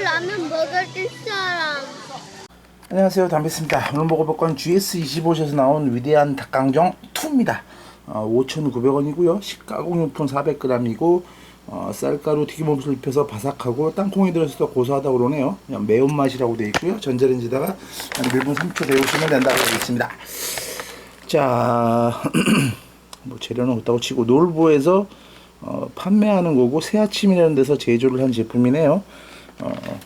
라면 먹을 사람. 안녕하세요. 담배입니다. 오늘 먹어볼 건 GS25에서 나온 위대한 닭강정 2입니다. 어, 5,900원이고요. 식가공용품 400g이고 어, 쌀가루 튀김옷을 입혀서 바삭하고 땅콩이 들어있어서 고소하다고 그러네요. 그냥 매운맛이라고 되어 있고요. 전자레인지다가 한 1분 3초 데우시면 된다고 되어 있습니다. 자, 뭐 재료는 없다고 치고 놀부에서 어, 판매하는 거고 새아침이라는 데서 제조를 한 제품이네요 어,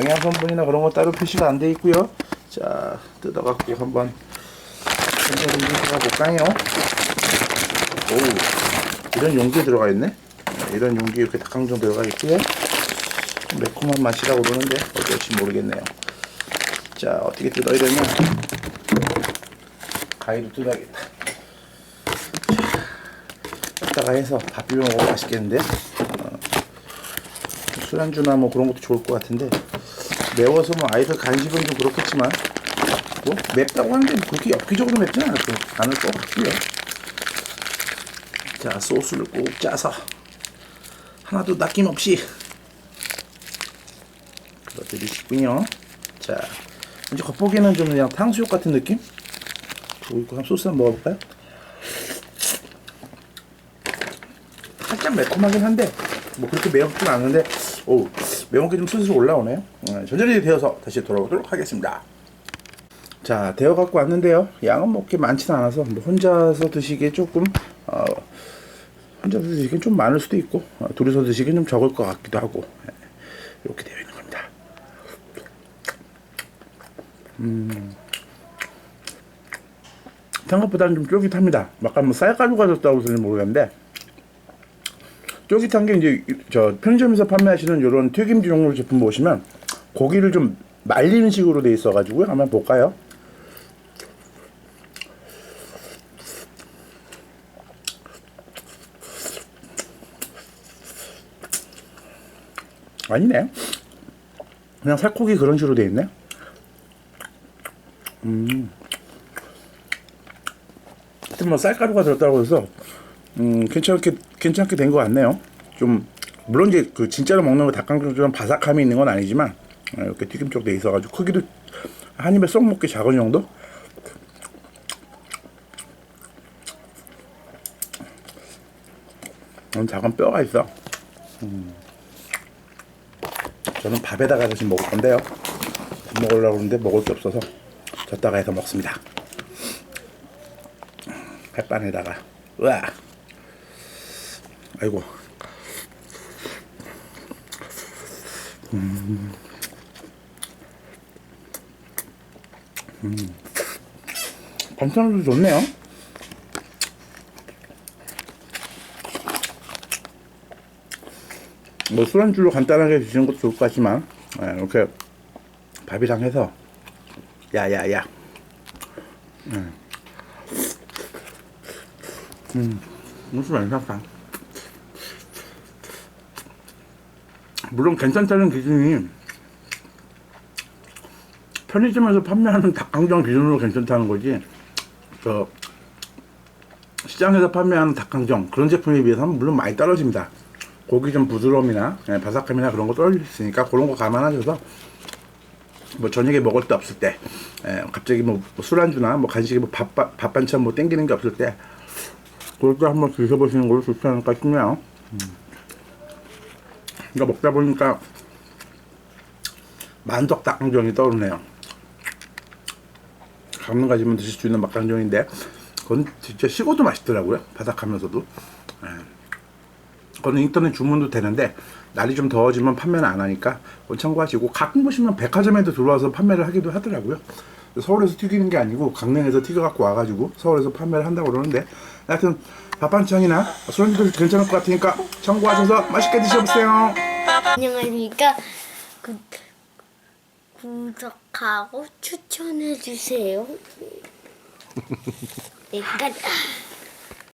영양 성분이나 그런 거 따로 표시가 안 돼 있고요. 자, 뜯어갖고 한번 전자레인지 들어볼까요? 오, 이런 용기에 들어가 있네. 네, 이런 용기에 이렇게 닭강정 들어가 있고요. 좀 매콤한 맛이라고 그러는데 어떨지 모르겠네요. 자, 어떻게 뜯어야 되냐? 가위로 뜯어야겠다. 자, 이따가 해서 밥 비벼 먹으면 맛있겠는데? 어, 술안주나 뭐 그런 것도 좋을 것 같은데 매워서 뭐 아이들 간식은 좀 그렇겠지만 뭐 맵다고 하는데 그렇게 엽기적으로 맵지는 않을 것, 않을 것 같고요 자 소스를 꼭 짜서 하나도 낚임없이 넣어드리시고요 자 이제 겉보기에는 좀 그냥 탕수육 같은 느낌? 그리고 이거 한 소스 한번 먹어볼까요? 살짝 매콤하긴 한데 뭐 그렇게 매웠진 않은데 오 매운 게 좀 슬슬 올라오네요. 어, 전자레인지 데워서 다시 돌아오도록 하겠습니다. 자 데워 갖고 왔는데요. 양은 뭐 그렇게 많지는 않아서 뭐 혼자서 드시기에 조금 어, 혼자서 드시기엔 좀 많을 수도 있고 어, 둘이서 드시기엔 좀 적을 것 같기도 하고 예, 이렇게 되어 있는 겁니다. 음. 생각보다는 좀 쫄깃합니다. 약간 뭐 쌀가루가 졌다고 해서는 모르겠는데 쫄깃한 게 이제 저 편의점에서 판매하시는 이런 튀김 종류 제품 보시면 고기를 좀 말리는 식으로 돼 있어가지고요. 한번 볼까요? 아니네. 그냥 살코기 그런 식으로 돼 있네. 음. 하여튼 뭐 쌀가루가 들었다고 해서 음, 괜찮게 괜찮게 된 것 같네요. 좀 물론 이제 그 진짜로 먹는 거 닭강정처럼 바삭함이 있는 건 아니지만 어, 이렇게 튀김 쪽 돼 있어가지고 크기도 한 입에 쏙 먹기 작은 정도. 음, 작은 뼈가 있어. 음. 저는 밥에다가 대신 먹을 건데요. 밥 먹으려고 하는데 먹을 게 없어서 젓다가 해서 먹습니다. 햇반에다가 으아 아이고 음. 음. 반찬도 좋네요 뭐 술안주로 간단하게 드시는 것도 좋을 것 같지만 예, 이렇게 밥이랑 해서 야야야 음. 음, 무슨 괜찮다. 물론 괜찮다는 기준이 편의점에서 판매하는 닭강정 기준으로 괜찮다는 거지. 저 시장에서 판매하는 닭강정 그런 제품에 비해서는 물론 많이 떨어집니다. 고기 좀 부드러움이나 예, 바삭함이나 그런 거 떨어질 수 있으니까 그런 거 감안하셔서 뭐 저녁에 먹을 데 없을 때 예, 갑자기 뭐 술안주나 뭐 간식에 뭐밥 밥 반찬 뭐 땡기는 게 없을 때 그것도 한번 드셔보시는 걸로 좋지 않을까 싶네요. 음. 이거 먹다 보니까 만덕 닭강정이 떠오르네요. 가끔 가지면 드실 수 있는 막강정인데 그건 진짜 식어도 맛있더라고요. 바삭하면서도. 예. 그거는 인터넷 주문도 되는데 날이 좀 더워지면 판매는 안 하니까 참고하시고 가끔 보시면 백화점에도 들어와서 판매를 하기도 하더라고요. 서울에서 튀기는 게 아니고 강릉에서 튀겨갖고 와가지고 서울에서 판매를 한다고 그러는데 하여튼 밥 반찬이나 술안주도 괜찮을 것 같으니까 참고하셔서 맛있게 드셔보세요. 안녕하십니까. 구, 구독하고 추천해 주세요. 내가